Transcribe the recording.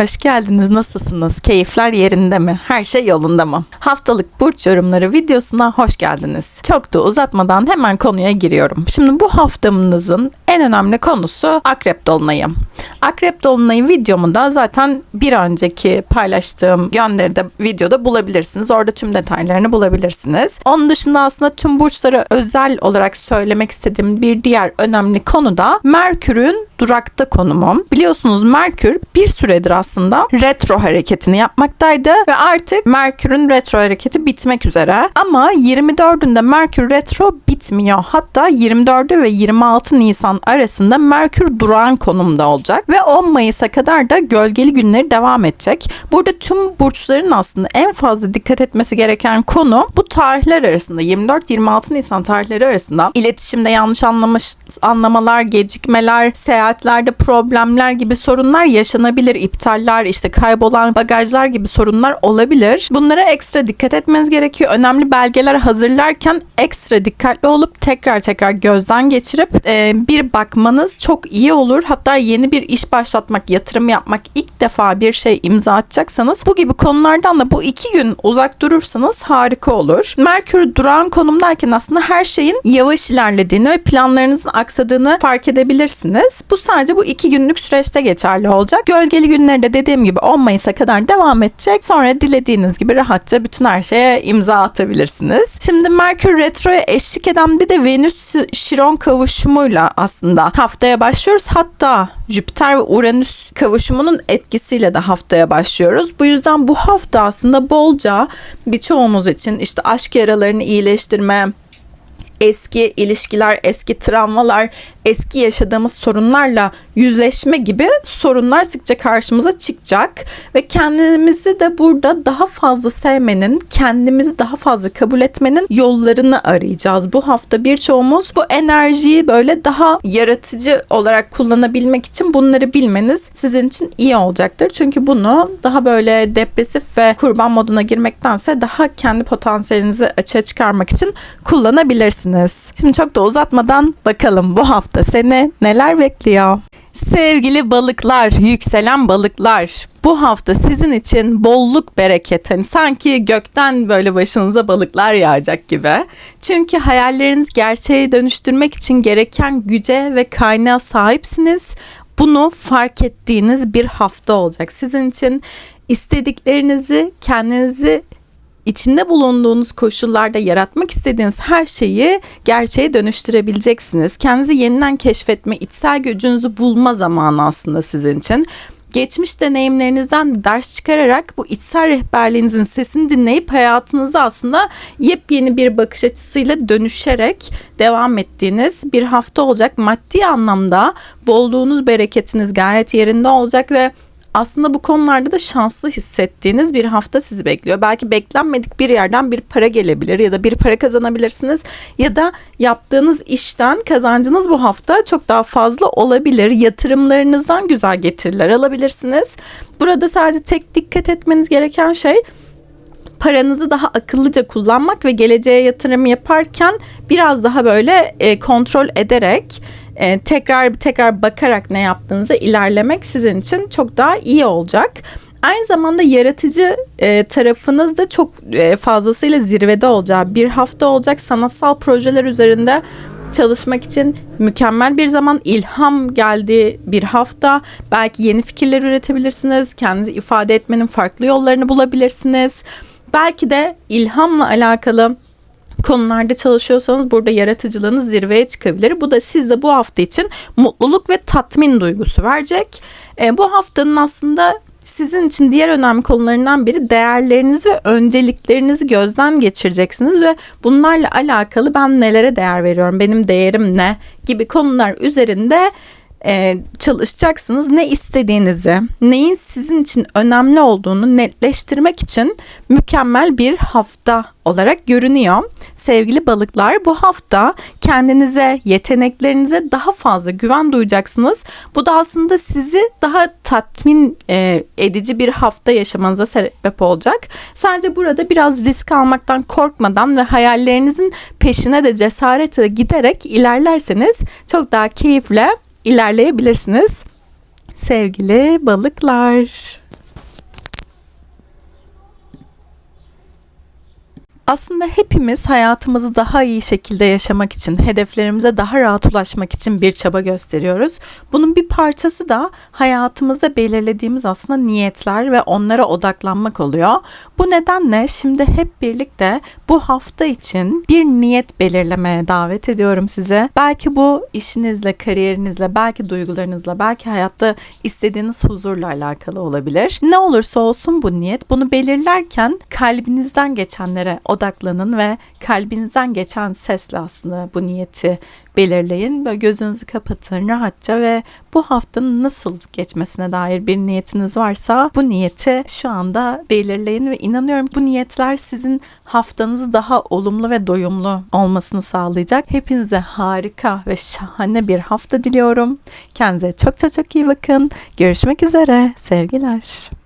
Hoş geldiniz. Nasılsınız? Keyifler yerinde mi? Her şey yolunda mı? Haftalık burç yorumları videosuna hoş geldiniz. Çok da uzatmadan hemen konuya giriyorum. Şimdi bu haftamızın en önemli konusu Akrep Dolunayı. Akrep Dolunayı videomu zaten bir önceki paylaştığım gönderide videoda bulabilirsiniz. Orada tüm detaylarını bulabilirsiniz. Onun dışında aslında tüm burçlara özel olarak söylemek istediğim bir diğer önemli konu da Merkür'ün durakta konumu. Biliyorsunuz Merkür bir süredir aslında retro hareketini yapmaktaydı ve artık Merkür'ün retro hareketi bitmek üzere. Ama 24'ünde Merkür retro bitmiyor. Hatta 24'ü ve 26 Nisan arasında Merkür durağan konumda olacak ve 10 Mayıs'a kadar da gölgeli günleri devam edecek. Burada tüm burçların aslında en fazla dikkat etmesi gereken konu bu tarihler arasında 24-26 Nisan tarihleri arasında iletişimde yanlış anlamış anlamalar, gecikmeler, seyahatlerde problemler gibi sorunlar yaşanabilir. İptaller, işte kaybolan bagajlar gibi sorunlar olabilir. Bunlara ekstra dikkat etmeniz gerekiyor. Önemli belgeler hazırlarken ekstra dikkatli olup tekrar tekrar gözden geçirip e, bir bakmanız çok iyi olur. Hatta yeni bir iş başlatmak, yatırım yapmak, ilk defa bir şey imza atacaksanız bu gibi konulardan da bu iki gün uzak durursanız harika olur. Merkür duran konumdayken aslında her şeyin yavaş ilerlediğini ve planlarınızın aksadığını fark edebilirsiniz. Bu sadece bu iki günlük süreçte geçerli olacak. Gölgeli günlerde dediğim gibi 10 Mayıs'a kadar devam edecek. Sonra dilediğiniz gibi rahatça bütün her şeye imza atabilirsiniz. Şimdi Merkür Retro'ya eşlik eden bir de Venüs Şiron kavuşumuyla aslında haftaya başlıyoruz. Hatta Jüpiter ve Uranüs kavuşumunun etkisiyle de haftaya başlıyoruz. Bu yüzden bu hafta aslında bolca birçoğumuz için işte aşk yaralarını iyileştirme, eski ilişkiler, eski travmalar, eski yaşadığımız sorunlarla yüzleşme gibi sorunlar sıkça karşımıza çıkacak ve kendimizi de burada daha fazla sevmenin, kendimizi daha fazla kabul etmenin yollarını arayacağız. Bu hafta birçoğumuz bu enerjiyi böyle daha yaratıcı olarak kullanabilmek için bunları bilmeniz sizin için iyi olacaktır. Çünkü bunu daha böyle depresif ve kurban moduna girmektense daha kendi potansiyelinizi açığa çıkarmak için kullanabilirsiniz. Şimdi çok da uzatmadan bakalım bu hafta seni neler bekliyor? Sevgili balıklar, yükselen balıklar. Bu hafta sizin için bolluk bereket. Hani sanki gökten böyle başınıza balıklar yağacak gibi. Çünkü hayallerinizi gerçeğe dönüştürmek için gereken güce ve kaynağa sahipsiniz. Bunu fark ettiğiniz bir hafta olacak. Sizin için istediklerinizi, kendinizi içinde bulunduğunuz koşullarda yaratmak istediğiniz her şeyi gerçeğe dönüştürebileceksiniz. Kendinizi yeniden keşfetme, içsel gücünüzü bulma zamanı aslında sizin için. Geçmiş deneyimlerinizden ders çıkararak bu içsel rehberliğinizin sesini dinleyip hayatınızda aslında yepyeni bir bakış açısıyla dönüşerek devam ettiğiniz bir hafta olacak. Maddi anlamda bolluğunuz, bereketiniz gayet yerinde olacak ve aslında bu konularda da şanslı hissettiğiniz bir hafta sizi bekliyor. Belki beklenmedik bir yerden bir para gelebilir ya da bir para kazanabilirsiniz ya da yaptığınız işten kazancınız bu hafta çok daha fazla olabilir. Yatırımlarınızdan güzel getiriler alabilirsiniz. Burada sadece tek dikkat etmeniz gereken şey paranızı daha akıllıca kullanmak ve geleceğe yatırım yaparken biraz daha böyle e, kontrol ederek e, tekrar tekrar bakarak ne yaptığınıza ilerlemek sizin için çok daha iyi olacak. Aynı zamanda yaratıcı e, tarafınız da çok e, fazlasıyla zirvede olacağı bir hafta olacak. Sanatsal projeler üzerinde çalışmak için mükemmel bir zaman ilham geldiği bir hafta belki yeni fikirler üretebilirsiniz kendinizi ifade etmenin farklı yollarını bulabilirsiniz belki de ilhamla alakalı konularda çalışıyorsanız burada yaratıcılığınız zirveye çıkabilir. Bu da sizde bu hafta için mutluluk ve tatmin duygusu verecek. E, bu haftanın aslında sizin için diğer önemli konularından biri değerlerinizi ve önceliklerinizi gözden geçireceksiniz ve bunlarla alakalı ben nelere değer veriyorum, benim değerim ne gibi konular üzerinde e, çalışacaksınız. Ne istediğinizi, neyin sizin için önemli olduğunu netleştirmek için mükemmel bir hafta olarak görünüyor. Sevgili balıklar bu hafta kendinize, yeteneklerinize daha fazla güven duyacaksınız. Bu da aslında sizi daha tatmin e, edici bir hafta yaşamanıza sebep olacak. Sadece burada biraz risk almaktan korkmadan ve hayallerinizin peşine de cesaretle giderek ilerlerseniz çok daha keyifle ilerleyebilirsiniz. Sevgili balıklar. Aslında hepimiz hayatımızı daha iyi şekilde yaşamak için, hedeflerimize daha rahat ulaşmak için bir çaba gösteriyoruz. Bunun bir parçası da hayatımızda belirlediğimiz aslında niyetler ve onlara odaklanmak oluyor. Bu nedenle şimdi hep birlikte bu hafta için bir niyet belirlemeye davet ediyorum size. Belki bu işinizle, kariyerinizle, belki duygularınızla, belki hayatta istediğiniz huzurla alakalı olabilir. Ne olursa olsun bu niyet, bunu belirlerken kalbinizden geçenlere odaklanın ve kalbinizden geçen sesle aslında bu niyeti belirleyin. Böyle gözünüzü kapatın rahatça ve bu haftanın nasıl geçmesine dair bir niyetiniz varsa bu niyeti şu anda belirleyin ve inanıyorum bu niyetler sizin haftanızı daha olumlu ve doyumlu olmasını sağlayacak. Hepinize harika ve şahane bir hafta diliyorum. Kendinize çok çok çok iyi bakın. Görüşmek üzere. Sevgiler.